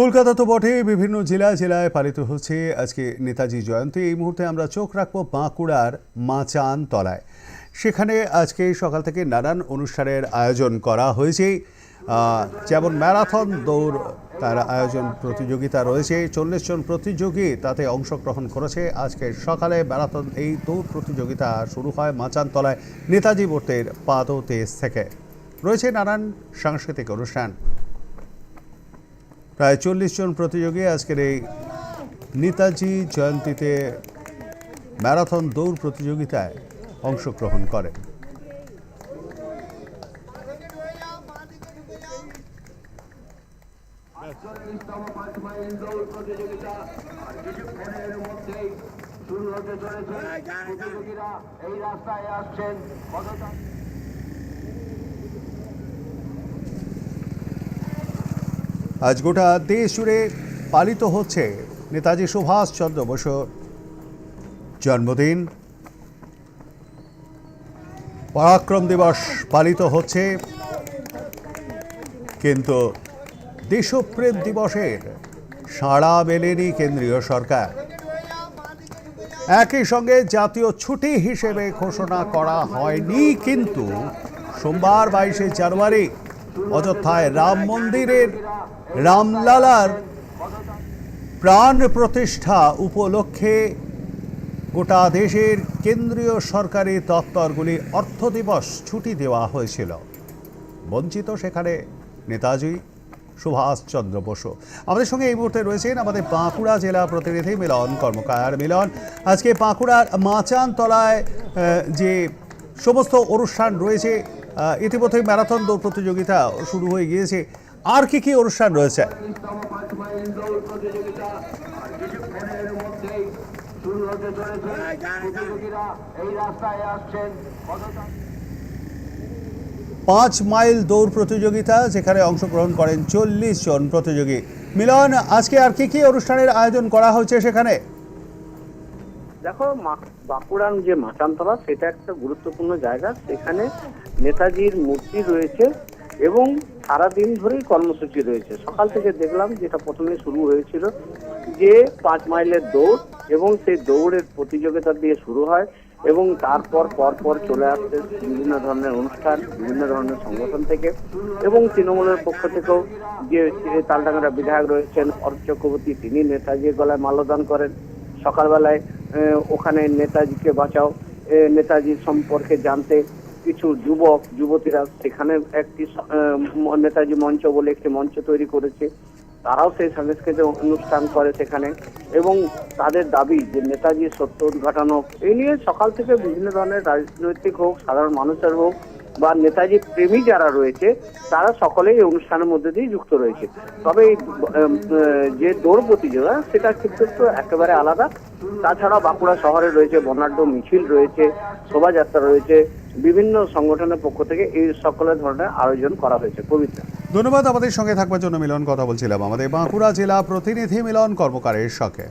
কলকাতা তো বটে, বিভিন্ন জেলায় জেলায় পালিত হচ্ছে আজকে নেতাজি জয়ন্তী। এই মুহূর্তে আমরা চোখ রাখব বাঁকুড়ার মাচান তলায়। সেখানে আজকে সকাল থেকে নানান অনুষ্ঠানের আয়োজন করা হয়েছে। যেমন ম্যারাথন দৌড়, তার আয়োজন প্রতিযোগিতা রয়েছে। চল্লিশ জন প্রতিযোগী তাতে অংশগ্রহণ করেছে। আজকে সকালে ম্যারাথন এই দৌড় প্রতিযোগিতা শুরু হয় মাচান তলায় নেতাজি মূর্তির পাদতেজ থেকে। রয়েছে নানান সাংস্কৃতিক অনুষ্ঠান। প্রায় চল্লিশ জন প্রতিযোগী আজকের এই নেতাজি জয়ন্তীতে ম্যারাথন দৌড় প্রতিযোগিতায় অংশগ্রহণ করে। এই রাস্তায় আসছেন। আজ গোটা দেশ জুড়ে পালিত হচ্ছে নেতাজি সুভাষ চন্দ্র বসুর জন্মদিন। পরাক্রম দিবস পালিত হচ্ছে, কিন্তু দেশপ্রেম দিবসের সাড়া মেলেনি কেন্দ্রীয় সরকার। একই সঙ্গে জাতীয় ছুটি হিসেবে ঘোষণা করা হয়নি, কিন্তু সোমবার বাইশে জানুয়ারি অযোধ্যায় রাম মন্দিরের রামলালার প্রাণ প্রতিষ্ঠা উপলক্ষে গোটা দেশের কেন্দ্রীয় সরকারি দপ্তরগুলি অর্থ দিবস ছুটি দেওয়া হয়েছিল। বঞ্চিত সেখানে নেতাজি সুভাষচন্দ্র বসু। আমাদের সঙ্গে এই মুহূর্তে রয়েছেন আমাদের বাঁকুড়া জেলা প্রতিনিধি মিলন কর্মকার। মিলন, আজকে বাঁকুড়ার মাচান তলায় যে সমস্ত অনুষ্ঠান রয়েছে ইতিমধ্যেই ম্যারাথন দৌড় প্রতিযোগিতা শুরু হয়ে গিয়েছে। আর কি কি অনুষ্ঠান রয়েছে? পাঁচ মাইল দৌড় প্রতিযোগিতা, যেখানে অংশগ্রহণ করেন চল্লিশ জন প্রতিযোগী। মিলন, আজকে আর কি কি অনুষ্ঠানের আয়োজন করা হয়েছে সেখানে? দেখো বাঁকুড়ার যে মাচানতলা সেটা একটা গুরুত্বপূর্ণ জায়গা। সেখানে নেতাজির মূর্তি রয়েছে এবং সারাদিন ধরেই কর্মসূচি রয়েছে। সকাল থেকে দেখলাম যেটা প্রথমে শুরু হয়েছিল যে পাঁচ মাইলের দৌড় এবং সেই দৌড়ের প্রতিযোগিতা দিয়ে শুরু হয় এবং তারপর পর পর চলে আসছে বিভিন্ন ধরনের অনুষ্ঠান, বিভিন্ন ধরনের সংগঠন থেকে এবং তৃণমূলের পক্ষ থেকেও যে তালডাঙ্গার বিধায়ক রয়েছেন অর্থ চক্রবর্তী, তিনি নেতাজির গলায় মাল্যদান করেন। সকালবেলায় ওখানে নেতাজিকে বাঁচাও নেতাজি সম্পর্কে জানতে কিছু যুবক, যুবতীরা সেখানে একটি নেতাজি মঞ্চ বলে একটি মঞ্চ তৈরি করেছে। তারাও সেই সাংস্কৃতিক অনুষ্ঠান করে সেখানে এবং তাদের দাবি যে নেতাজির সত্য উদ্ঘাটন হোক, এই নিয়ে সকাল থেকে বিভিন্ন ধরনের রাজনৈতিক হোক, সাধারণ মানুষের হোক বা নেতাজি প্রেমী যারা রয়েছে, তারা সকলেই এই অনুষ্ঠানের মধ্যে দিয়ে যুক্ত রয়েছে। তবে যে দৌড় প্রতিযোগিতা, সেটা কিন্তু একেবারে আলাদা। তাছাড়া বাঁকুড়া শহরে রয়েছে বর্ণাঢ্য মিছিল রয়েছে, শোভাযাত্রা রয়েছে বিভিন্ন সংগঠনের পক্ষ থেকে এই সকল ধরনের আয়োজন করা হয়েছে, পবিত্র। ধন্যবাদ, আমাদের সঙ্গে থাকবার জন্য মিলন কথা বলছিলাম। আমাদের বাঁকুড়া জেলা প্রতিনিধি মিলন কর্মকারের সঙ্গে।